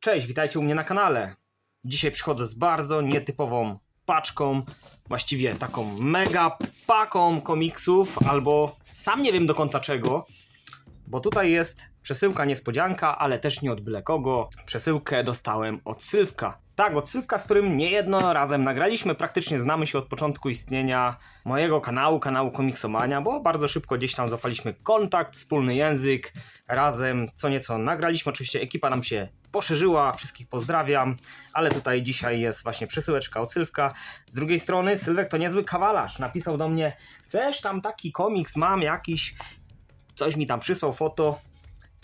Cześć, witajcie u mnie na kanale. Dzisiaj przychodzę z bardzo nietypową paczką, właściwie taką mega paką komiksów, albo sam nie wiem do końca czego, bo tutaj jest przesyłka niespodzianka, ale też nie od byle kogo. Przesyłkę dostałem od Sylwka. Tak, od Sylwka, z którym niejedno razem nagraliśmy, praktycznie znamy się od początku istnienia mojego kanału, kanału Komiksomania, bo bardzo szybko gdzieś tam zapaliśmy kontakt, wspólny język, razem co nieco nagraliśmy. Oczywiście ekipa nam się poszerzyła, wszystkich pozdrawiam, ale tutaj dzisiaj jest właśnie przesyłeczka od Sylwka. Z drugiej strony Sylwek to niezły kawalarz, napisał do mnie, chcesz tam taki komiks, mam jakiś, coś mi tam przysłał, foto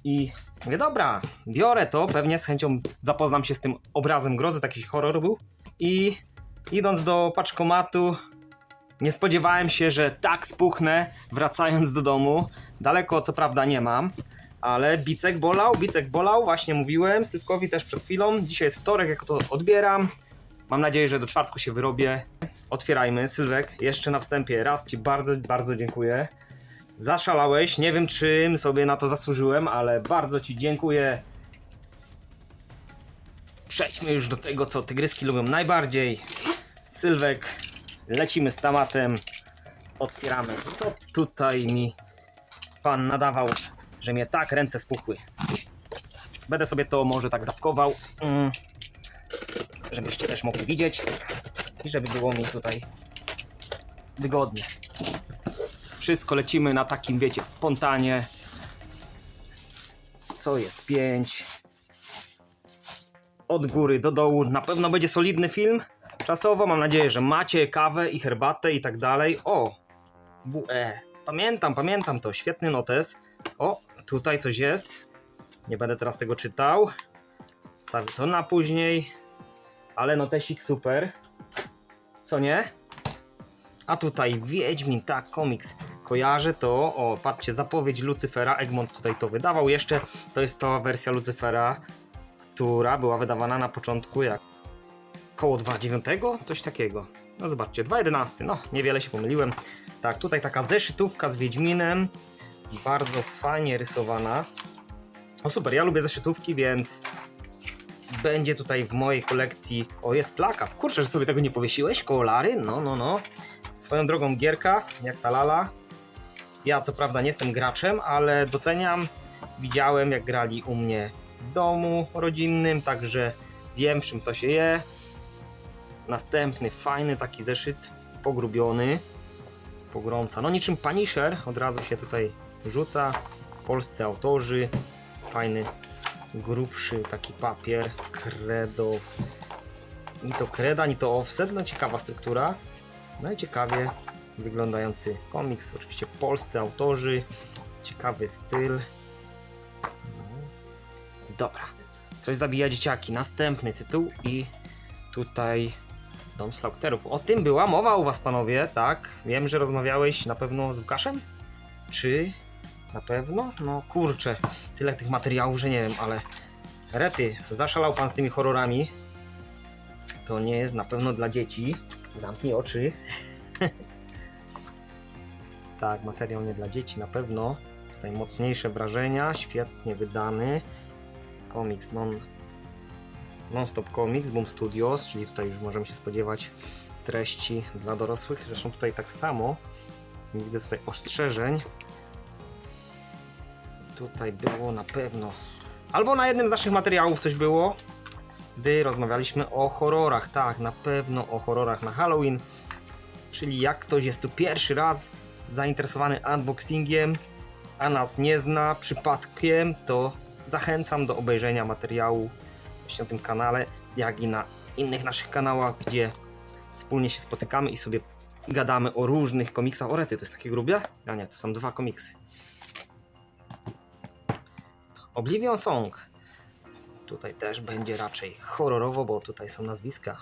i mówię, dobra, biorę to, pewnie z chęcią zapoznam się z tym obrazem grozy, taki horror był i idąc do paczkomatu nie spodziewałem się, że tak spuchnę wracając do domu. Daleko co prawda nie mam, ale bicek bolał, bicek bolał, właśnie mówiłem Sylwkowi też przed chwilą. Dzisiaj jest wtorek, jak to odbieram. Mam nadzieję, że do czwartku się wyrobię. Otwierajmy. Sylwek, jeszcze na wstępie raz Ci bardzo, bardzo dziękuję. Zaszalałeś, nie wiem czym sobie na to zasłużyłem, ale bardzo Ci dziękuję. Przejdźmy już do tego, co tygryski lubią najbardziej. Sylwek, lecimy z tematem. Otwieramy. Co tutaj mi pan nadawał, że mnie tak ręce spuchły? Będę sobie to może tak dawkował, mm, żebyście też mogli widzieć i żeby było mi tutaj wygodnie. Wszystko lecimy na takim, wiecie, spontanie. Co jest 5? Od góry do dołu. Na pewno będzie solidny film. Czasowo mam nadzieję, że macie kawę i herbatę i tak dalej. O! WE. Pamiętam, pamiętam to. Świetny notes. O, tutaj coś jest. Nie będę teraz tego czytał. Stawię to na później. Ale notesik super. Co nie? A tutaj Wiedźmin, tak, komiks. Kojarzę to. O, patrzcie, zapowiedź Lucyfera. Egmont tutaj to wydawał. Jeszcze to jest ta wersja Lucyfera, która była wydawana na początku jak koło 2.9, coś takiego. No zobaczcie, 2.11, no niewiele się pomyliłem. Tak, tutaj taka zeszytówka z Wiedźminem, bardzo fajnie rysowana. No super, ja lubię zeszytówki, więc będzie tutaj w mojej kolekcji... O, jest plakat, kurczę, że sobie tego nie powiesiłeś, kołolary, no, no, no. Swoją drogą gierka, jak ta lala. Ja co prawda nie jestem graczem, ale doceniam. Widziałem jak grali u mnie w domu rodzinnym, także wiem czym to się je. Następny fajny taki zeszyt pogrubiony. Pogromca. No niczym Punisher od razu się tutaj rzuca. Polscy autorzy. Fajny, grubszy taki papier. Credo. Ni to kreda, ni to offset. No ciekawa struktura. No i ciekawie wyglądający komiks. Oczywiście polscy autorzy. Ciekawy styl. No. Dobra. Coś zabija dzieciaki. Następny tytuł i tutaj Dom Slaughterów. O tym była mowa u was, panowie, tak? Wiem, że rozmawiałeś na pewno z Łukaszem? Czy na pewno? No kurczę, tyle tych materiałów, że nie wiem, ale rety, zaszalał pan z tymi horrorami. To nie jest na pewno dla dzieci. Zamknij oczy. Tak, materiał nie dla dzieci na pewno. Tutaj mocniejsze wrażenia, świetnie wydany. Komiks non Non-Stop Comics, Boom Studios, czyli tutaj już możemy się spodziewać treści dla dorosłych. Zresztą tutaj tak samo. Nie widzę tutaj ostrzeżeń. Tutaj było na pewno. Albo na jednym z naszych materiałów coś było, gdy rozmawialiśmy o horrorach. Tak, na pewno o horrorach na Halloween. Czyli jak ktoś jest tu pierwszy raz zainteresowany unboxingiem, a nas nie zna przypadkiem, to zachęcam do obejrzenia materiału właśnie na tym kanale, jak i na innych naszych kanałach, gdzie wspólnie się spotykamy i sobie gadamy o różnych komiksach. O rety, to jest takie grubie? Ja nie, to są dwa komiksy. Oblivion Song. Tutaj też będzie raczej horrorowo, bo tutaj są nazwiska.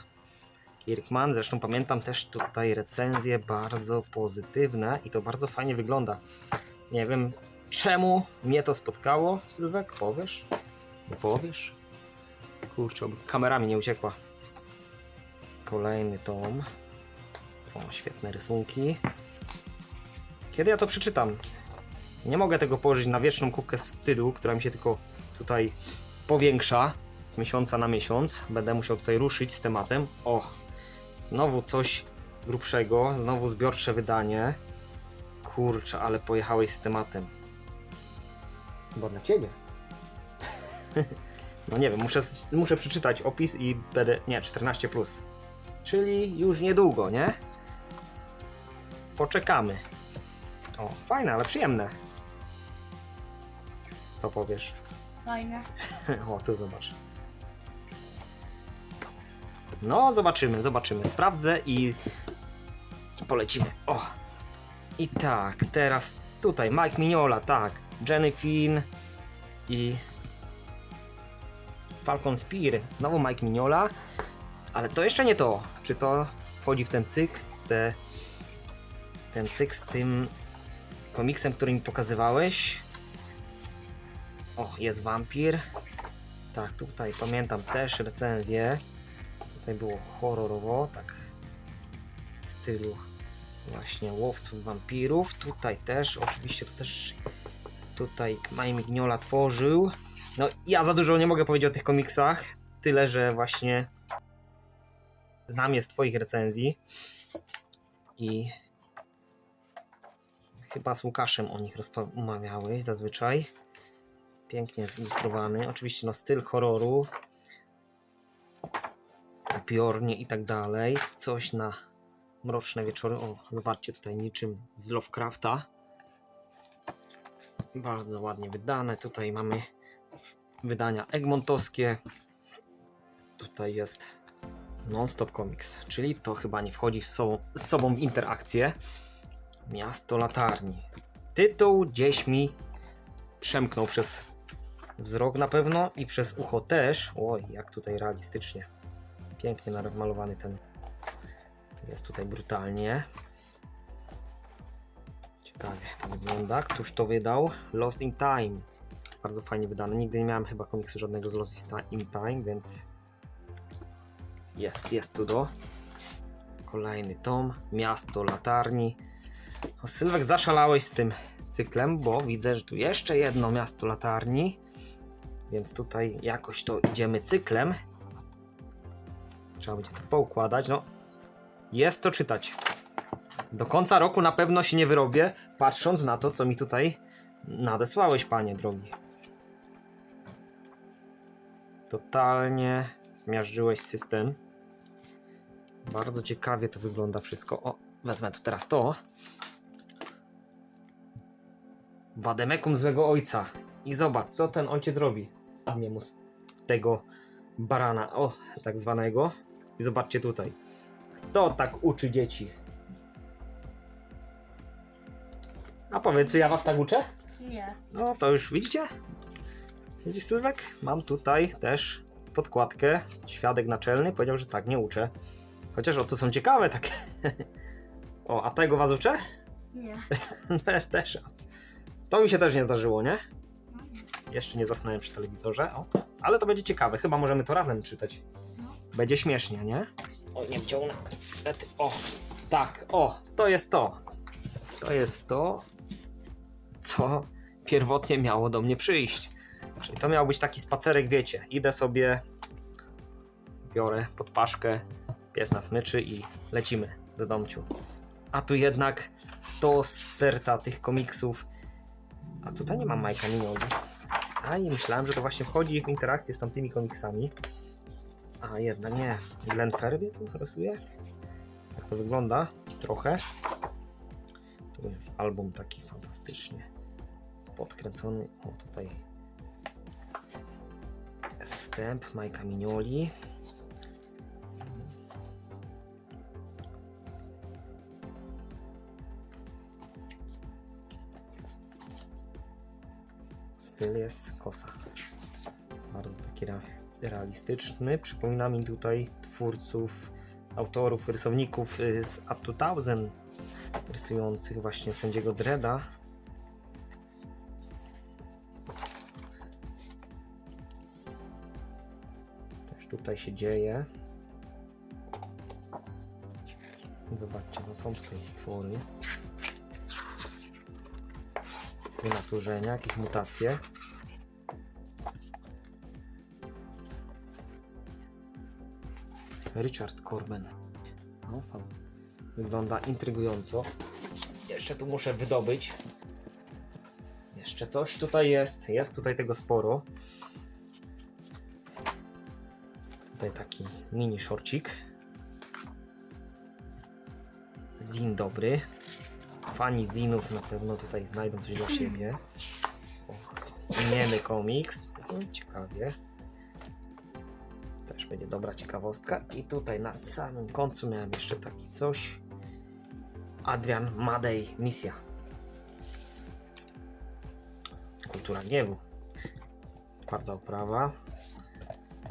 Kirkman, zresztą pamiętam też tutaj recenzje bardzo pozytywne i to bardzo fajnie wygląda. Nie wiem czemu mnie to spotkało, Sylwek, powiesz? Nie powiesz? Kurczę, kamerami nie uciekła. Kolejny tom. O, świetne rysunki. Kiedy ja to przeczytam? Nie mogę tego położyć na wieczną kubkę wstydu, która mi się tylko tutaj powiększa. z miesiąca na miesiąc. Będę musiał tutaj ruszyć z tematem. O, znowu coś grubszego, znowu zbiorcze wydanie. Kurczę, ale pojechałeś z tematem. Chyba dla ciebie. no nie wiem, muszę, muszę przeczytać opis i będę. Nie, 14. Plus. Czyli już niedługo, nie? Poczekamy. O, fajne, ale przyjemne. Co powiesz? Fajne. O, tu zobacz. No, zobaczymy, zobaczymy. Sprawdzę i, polecimy. O! I tak, teraz tutaj Mike Mignola, tak. Jenny Finn i Falcon Spear. Znowu Mike Mignola. Ale to jeszcze nie to. Czy to wchodzi w ten cykl? Te, ten cykl z tym komiksem, który mi pokazywałeś? O, jest wampir. Tak, tutaj pamiętam też recenzję. Tutaj było horrorowo, tak w stylu właśnie łowców wampirów. Tutaj też, oczywiście to też tutaj Mike Mignola tworzył. No ja za dużo nie mogę powiedzieć o tych komiksach, tyle że właśnie znam je z twoich recenzji i chyba z Łukaszem o nich rozmawiałeś zazwyczaj pięknie zilustrowany. Oczywiście no styl horroru, upiornie i tak dalej. Coś na mroczne wieczory. O, zobaczcie tutaj niczym z Lovecrafta. Bardzo ładnie wydane. Tutaj mamy wydania egmontowskie. Tutaj jest Non-Stop Comics, czyli to chyba nie wchodzi z sobą, z sobą w interakcję. Miasto Latarni. Tytuł gdzieś mi przemknął przez wzrok na pewno i przez ucho też. Oj, jak tutaj realistycznie. Pięknie namalowany ten. Jest tutaj brutalnie. Ciekawie to wygląda. Któż to wydał? Lost in Time. Bardzo fajnie wydane. Nigdy nie miałem chyba komiksu żadnego z Lost in Time, więc jest, jest tu do. Kolejny tom. Miasto latarni. O, Sylwek, zaszalałeś z tym cyklem, bo widzę, że tu jeszcze jedno miasto latarni. Więc tutaj jakoś to idziemy cyklem. Trzeba będzie to poukładać. No, jest to czytać. Do końca roku na pewno się nie wyrobię, patrząc na to, co mi tutaj nadesłałeś, panie drogi. Totalnie zmiażdżyłeś system. Bardzo ciekawie to wygląda wszystko. O, wezmę tu teraz to. Wademekum złego ojca. I zobacz, co ten ojciec robi. Ładnie mu z tego barana, o, tak zwanego. I zobaczcie tutaj. Kto tak uczy dzieci? A powiedz, ja was tak uczę? Nie. No to już widzicie? Widzisz Sylwek? Mam tutaj też podkładkę. Świadek naczelny powiedział, że tak, nie uczę. Chociaż o, tu są ciekawe takie. O, a tego was uczę? Nie. też, też. To mi się też nie zdarzyło, nie? No nie. Jeszcze nie zasnąłem przy telewizorze. O, ale to będzie ciekawe. Chyba możemy to razem czytać. Będzie śmiesznie, nie? O, nie wciągnę. O, tak, o, to jest to. To jest to, co pierwotnie miało do mnie przyjść. Czyli to miał być taki spacerek, wiecie. Idę sobie, biorę pod paszkę, pies na smyczy i lecimy do domciu. A tu jednak 100 sterta tych komiksów. A tutaj nie mam Majka Minioli. A i myślałem, że to właśnie wchodzi w interakcję z tamtymi komiksami. A jednak nie. Glenn Ferby tu rysuje? Jak to wygląda? Trochę. Tu już album taki fantastycznie podkręcony. O, tutaj jest wstęp Majka Minioli. Styl jest kosa. Bardzo taki raz- realistyczny. Przypomina mi tutaj twórców, autorów, rysowników y, z Up 2000 rysujących właśnie sędziego Dreda. Też tutaj się dzieje. Zobaczcie, no są tutaj stwory. Wynaturzenia, jakieś mutacje. Richard Corben. No. Wygląda intrygująco. Jeszcze tu muszę wydobyć. Jeszcze coś tutaj jest. Jest tutaj tego sporo. Tutaj taki mini szorcik. Zin dobry. Fani zinów na pewno tutaj znajdą coś dla siebie. Niemy komiks. No, Ciekawie. Będzie dobra ciekawostka. I tutaj na samym końcu miałem jeszcze taki coś. Adrian Madej Misja. Kultura gniewu. Twarda oprawa.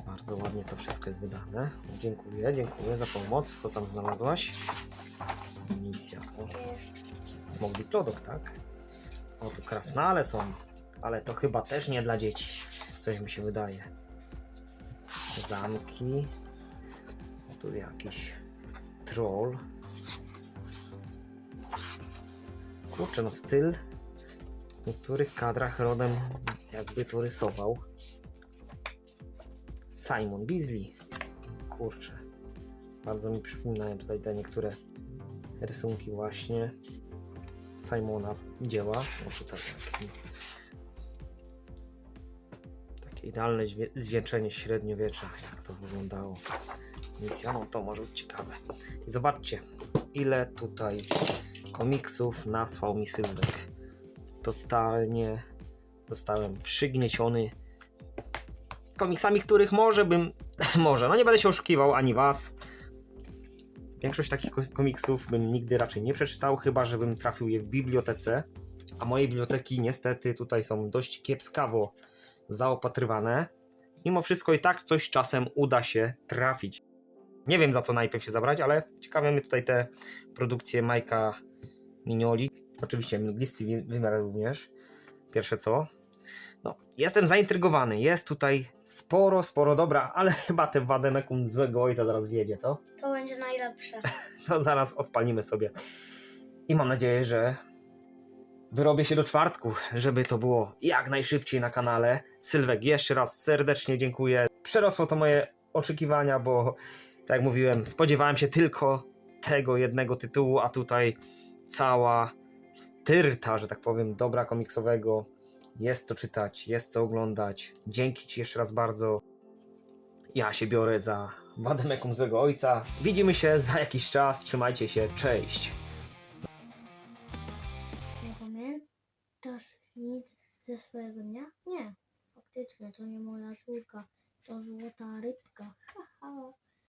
Bardzo ładnie to wszystko jest wydane. Dziękuję, dziękuję za pomoc. Co tam znalazłaś? Misja. O, Smog Diplodok, tak? O, tu krasnale są. Ale to chyba też nie dla dzieci. Coś mi się wydaje. Zamki. O, tu jakiś troll. Kurczę, no styl w niektórych kadrach rodem jakby to rysował Simon Beasley. Kurczę. Bardzo mi przypominają tutaj te niektóre rysunki właśnie Simona dzieła. O tutaj idealne zwie- zwieńczenie średniowiecza, jak to wyglądało. Misja, to może być ciekawe. I zobaczcie, ile tutaj komiksów nasłał mi Sylwek. Totalnie zostałem przygnieciony komiksami, których może bym, może, no nie będę się oszukiwał ani was. Większość takich ko- komiksów bym nigdy raczej nie przeczytał, chyba żebym trafił je w bibliotece. A moje biblioteki niestety tutaj są dość kiepskawo zaopatrywane. Mimo wszystko i tak coś czasem uda się trafić. Nie wiem za co najpierw się zabrać, ale ciekawe mnie tutaj te produkcje Majka Minioli. Oczywiście mglisty wymiar również. Pierwsze co. No, jestem zaintrygowany. Jest tutaj sporo, sporo dobra, ale chyba te wademekum złego ojca zaraz wiedzie, co? To będzie najlepsze. to zaraz odpalimy sobie. I mam nadzieję, że wyrobię się do czwartku, żeby to było jak najszybciej na kanale. Sylwek, jeszcze raz serdecznie dziękuję. Przerosło to moje oczekiwania, bo tak jak mówiłem, spodziewałem się tylko tego jednego tytułu, a tutaj cała styrta, że tak powiem, dobra komiksowego. Jest co czytać, jest co oglądać. Dzięki Ci jeszcze raz bardzo. Ja się biorę za Wademekum złego ojca. Widzimy się za jakiś czas. Trzymajcie się. Cześć. ze swojego dnia? Nie, faktycznie to nie moja córka, to złota rybka.